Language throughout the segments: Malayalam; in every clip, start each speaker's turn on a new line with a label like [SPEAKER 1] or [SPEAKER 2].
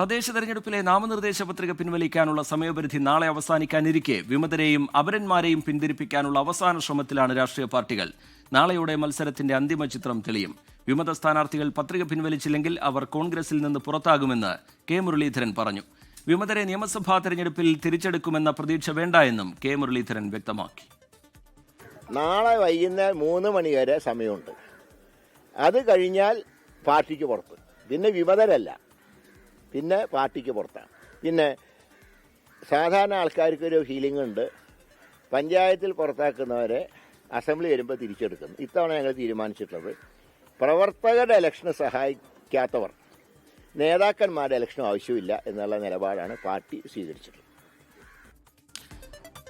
[SPEAKER 1] തദ്ദേശ തെരഞ്ഞെടുപ്പിലെ നാമനിർദ്ദേശ പത്രിക പിൻവലിക്കാനുള്ള സമയപരിധി നാളെ അവസാനിക്കാനിരിക്കെ. വിമതരെയും അപരന്മാരെയും പിന്തിരിപ്പിക്കാനുള്ള അവസാന ശ്രമത്തിലാണ് രാഷ്ട്രീയ പാർട്ടികൾ. നാളെയോടെ മത്സരത്തിന്റെ അന്തിമ ചിത്രം തെളിയും. വിമത സ്ഥാനാർത്ഥികൾ പത്രിക പിൻവലിച്ചില്ലെങ്കിൽ അവർ കോൺഗ്രസിൽ നിന്ന് പുറത്താകുമെന്ന് കെ മുരളീധരൻ പറഞ്ഞു. വിമതരെ നിയമസഭാ തെരഞ്ഞെടുപ്പിൽ തിരിച്ചെടുക്കുമെന്ന പ്രതീക്ഷ വേണ്ട എന്നും കെ മുരളീധരൻ വ്യക്തമാക്കി.
[SPEAKER 2] നാളെ വൈകുന്നേരം മൂന്ന് മണി വരെ സമയമുണ്ട്. അത് കഴിഞ്ഞാൽ പാർട്ടിക്ക് പുറത്ത്. പിന്നെ വിമതരല്ല. പിന്നെ പാർട്ടിക്ക് പുറത്താണ്. പിന്നെ സാധാരണ ആൾക്കാർക്കൊരു ഫീലിംഗ് ഉണ്ട് പഞ്ചായത്തിൽ പുറത്താക്കുന്നവരെ അസംബ്ലി വരുമ്പോൾ തിരിച്ചെടുക്കുന്നു. ഇത്തവണ ഞങ്ങൾ തീരുമാനിച്ചിട്ടുള്ളത് പ്രവർത്തകരുടെ ഇലക്ഷന് സഹായിക്കാത്തവർ നേതാക്കന്മാരുടെ ഇലക്ഷനും ആവശ്യമില്ല എന്നുള്ള നിലപാടാണ് പാർട്ടി സ്വീകരിച്ചിട്ടുള്ളത്.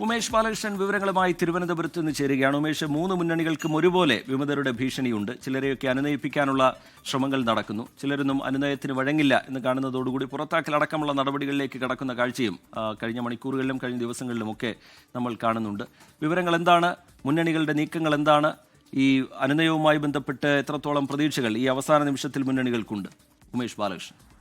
[SPEAKER 1] ഉമേഷ് ബാലകൃഷ്ണൻ വിവരങ്ങളുമായി തിരുവനന്തപുരത്ത് നിന്ന് ചേരുകയാണ്. ഉമേഷ് മൂന്ന് മുന്നണികൾക്കും ഒരുപോലെ വിമതരുടെ ഭീഷണിയുണ്ട്. ചിലരെയൊക്കെ അനുനയിപ്പിക്കാനുള്ള ശ്രമങ്ങൾ നടക്കുന്നു. ചിലരൊന്നും അനുനയത്തിന് വഴങ്ങില്ല എന്ന് കാണുന്നതോടുകൂടി പുറത്താക്കലടക്കമുള്ള നടപടികളിലേക്ക് കടക്കുന്ന കാഴ്ചയും കഴിഞ്ഞ മണിക്കൂറുകളിലും കഴിഞ്ഞ ദിവസങ്ങളിലുമൊക്കെ നമ്മൾ കാണുന്നുണ്ട്. വിവരങ്ങൾ എന്താണ്? മുന്നണികളുടെ നീക്കങ്ങൾ എന്താണ്? ഈ അനുനയവുമായി ബന്ധപ്പെട്ട് എത്രത്തോളം പ്രതീക്ഷകൾ ഈ അവസാന നിമിഷത്തിൽ മുന്നണികൾക്കുണ്ട്? ഉമേഷ് ബാലകൃഷ്ണൻ.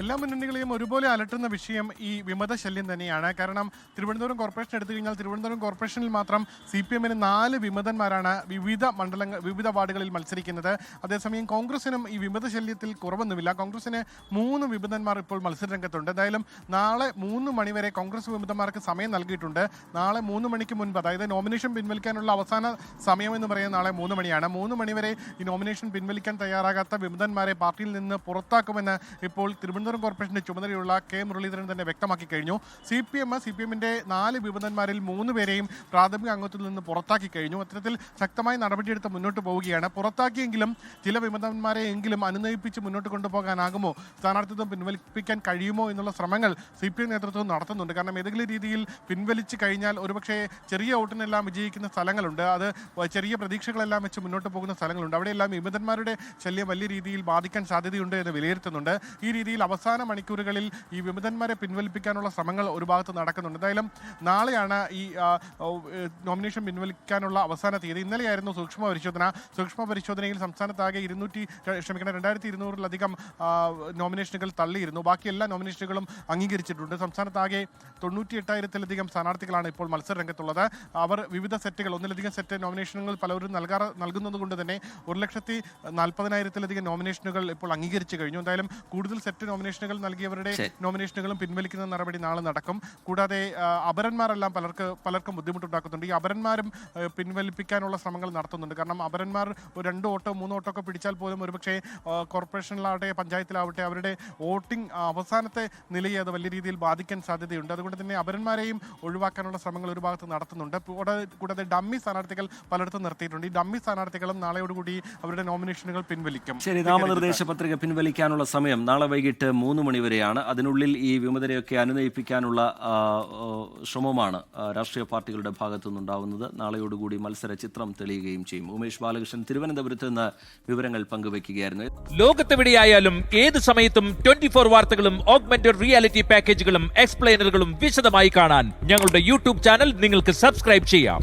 [SPEAKER 3] എല്ലാ മുന്നണികളെയും ഒരുപോലെ അലട്ടുന്ന വിഷയം ഈ വിമത ശല്യം തന്നെയാണ്. കാരണം തിരുവനന്തപുരം കോർപ്പറേഷൻ എടുത്തു കഴിഞ്ഞാൽ തിരുവനന്തപുരം കോർപ്പറേഷനിൽ മാത്രം സി പി എമ്മിന് നാല് വിമതന്മാരാണ് വിവിധ മണ്ഡലങ്ങൾ വിവിധ വാർഡുകളിൽ മത്സരിക്കുന്നത്. അതേസമയം കോൺഗ്രസിനും ഈ വിമത ശല്യത്തിൽ കുറവൊന്നുമില്ല. കോൺഗ്രസിന് മൂന്ന് വിമതന്മാർ ഇപ്പോൾ മത്സരരംഗത്തുണ്ട്. എന്തായാലും നാളെ മൂന്ന് മണിവരെ കോൺഗ്രസ് വിമതന്മാർക്ക് സമയം നൽകിയിട്ടുണ്ട്. നാളെ മൂന്ന് മണിക്ക് മുൻപ് അതായത് നോമിനേഷൻ പിൻവലിക്കാനുള്ള അവസാന സമയം എന്ന് പറയുന്നത് നാളെ മൂന്ന് മണിയാണ്. മൂന്ന് മണിവരെ ഈ നോമിനേഷൻ പിൻവലിക്കാൻ തയ്യാറാകാത്ത വിമതന്മാരെ പാർട്ടിയിൽ നിന്ന് പുറത്താക്കുമെന്ന് ഇപ്പോൾ തിരുവനന്തപുരം കോർപ്പറേഷന്റെ ചുമതലയുള്ള കെ മുരളീധരൻ തന്നെ വ്യക്തമാക്കി കഴിഞ്ഞു. C P M C P എമ്മിന്റെ നാല് വിമതന്മാരിൽ മൂന്ന് പേരെയും പ്രാഥമിക അംഗത്തിൽ നിന്ന് പുറത്താക്കി കഴിഞ്ഞു. അത്തരത്തിൽ ശക്തമായി നടപടിയെടുത്ത് മുന്നോട്ട് പോവുകയാണ്. പുറത്താക്കിയെങ്കിലും ചില വിമതന്മാരെ എങ്കിലും അനുനയിപ്പിച്ച് മുന്നോട്ട് കൊണ്ടുപോകാനാകുമോ? സ്ഥാനാർത്ഥിത്വം പിൻവലിപ്പിക്കാൻ കഴിയുമോ എന്നുള്ള ശ്രമങ്ങൾ സി പി എം നേതൃത്വം നടത്തുന്നുണ്ട്. കാരണം ഏതെങ്കിലും രീതിയിൽ പിൻവലിച്ച് കഴിഞ്ഞാൽ ഒരുപക്ഷെ ചെറിയ വോട്ടിനെല്ലാം വിജയിക്കുന്ന സ്ഥലങ്ങളുണ്ട്. അത് ചെറിയ പ്രതീക്ഷകളെല്ലാം വെച്ച് മുന്നോട്ട് പോകുന്ന സ്ഥലങ്ങളുണ്ട്. അവിടെയെല്ലാം വിമതന്മാരുടെ ശല്യം വലിയ രീതിയിൽ ബാധിക്കാൻ സാധ്യതയുണ്ട് എന്ന് വിലയിരുത്തുന്നുണ്ട്. ഈ രീതിയിൽ അവസാന മണിക്കൂറുകളിൽ ഈ വിമതന്മാരെ പിൻവലിപ്പിക്കാനുള്ള ശ്രമങ്ങൾ ഒരു ഭാഗത്ത് നടക്കുന്നുണ്ട്. എന്തായാലും നാളെയാണ് ഈ നോമിനേഷൻ പിൻവലിക്കാനുള്ള അവസാന തീയതി. ഇന്നലെയായിരുന്നു സൂക്ഷ്മ പരിശോധന. സൂക്ഷ്മ പരിശോധനയിൽ സംസ്ഥാനത്താകെ ഇരുന്നൂറ്റി ക്ഷമിക്കണം രണ്ടായിരത്തി ഇരുന്നൂറിലധികം നോമിനേഷനുകൾ തള്ളിയിരുന്നു. ബാക്കി എല്ലാ നോമിനേഷനുകളും അംഗീകരിച്ചിട്ടുണ്ട്. സംസ്ഥാനത്താകെ തൊണ്ണൂറ്റി എട്ടായിരത്തിലധികം സ്ഥാനാർത്ഥികളാണ് ഇപ്പോൾ മത്സര രംഗത്തുള്ളത് അവർ വിവിധ സെറ്റുകൾ ഒന്നിലധികം സെറ്റ് നോമിനേഷനുകൾ പലവരും നൽകാറ നൽകുന്നത് കൊണ്ട് തന്നെ ഒരു ലക്ഷത്തി നാൽപ്പതിനായിരത്തിലധികം നോമിനേഷനുകൾ ഇപ്പോൾ അംഗീകരിച്ചു കഴിഞ്ഞു. എന്തായാലും കൂടുതൽ സെറ്റ് നോമിനേഷനുകൾ നൽകിയവരുടെ നോമിനേഷനുകളും പിൻവലിക്കുന്ന നടപടി നാളെ നടക്കും. കൂടാതെ അപരന്മാരെല്ലാം പലർക്ക് പലർക്കും ബുദ്ധിമുട്ടുണ്ടാക്കുന്നുണ്ട്. ഈ അപരന്മാരും പിൻവലിപ്പിക്കാനുള്ള ശ്രമങ്ങൾ നടത്തുന്നുണ്ട്. കാരണം അപരന്മാർ ഒരു രണ്ട് ഓട്ടോ മൂന്ന് ഓട്ടോ ഒക്കെ പിടിച്ചാൽ പോലും ഒരുപക്ഷെ കോർപ്പറേഷനിലാവട്ടെ പഞ്ചായത്തിലാവട്ടെ അവരുടെ വോട്ടിംഗ് അവസാനത്തെ നിലയെ അത് വലിയ രീതിയിൽ ബാധിക്കാൻ സാധ്യതയുണ്ട്. അതുകൊണ്ട് തന്നെ അപരന്മാരെയും ഒഴിവാക്കാനുള്ള ശ്രമങ്ങൾ ഒരു ഭാഗത്ത് നടത്തുന്നുണ്ട്. കൂടാതെ ഡമ്മി സ്ഥാനാർത്ഥികൾ പലയിടത്തും നിർത്തിയിട്ടുണ്ട്. ഈ ഡമ്മി സ്ഥാനാർത്ഥികളും നാളെയോടുകൂടി അവരുടെ നോമിനേഷനുകൾ പിൻവലിക്കും.
[SPEAKER 1] ശരി നാമനിർദ്ദേശ പത്രിക പിൻവലിക്കാനുള്ള സമയം. നാളെ വൈകിട്ട് മൂന്ന് മണിവരെയാണ്. അതിനുള്ളിൽ ഈ വിമതരെയൊക്കെ അനുനയിപ്പിക്കാനുള്ള ശ്രമമാണ് രാഷ്ട്രീയ പാർട്ടികളുടെ ഭാഗത്തു നിന്നുണ്ടാവുന്നത് നാളെയോടുകൂടി മത്സര ചിത്രം തെളിയുകയും ചെയ്യും. ഉമേഷ് ബാലകൃഷ്ണൻ തിരുവനന്തപുരത്ത് നിന്ന് വിവരങ്ങൾ പങ്കുവയ്ക്കുകയായിരുന്നു.
[SPEAKER 4] ലോകത്തെവിടെയായാലും ഏത് സമയത്തും ട്വന്റി ഫോർ വാർത്തകളും ഓഗ്മെന്റഡ് റിയാലിറ്റി പാക്കേജുകളും എക്സ്പ്ലെയിനറുകളും വിശദമായി കാണാൻ ഞങ്ങളുടെ യൂട്യൂബ് ചാനൽ നിങ്ങൾക്ക് സബ്സ്ക്രൈബ് ചെയ്യാം.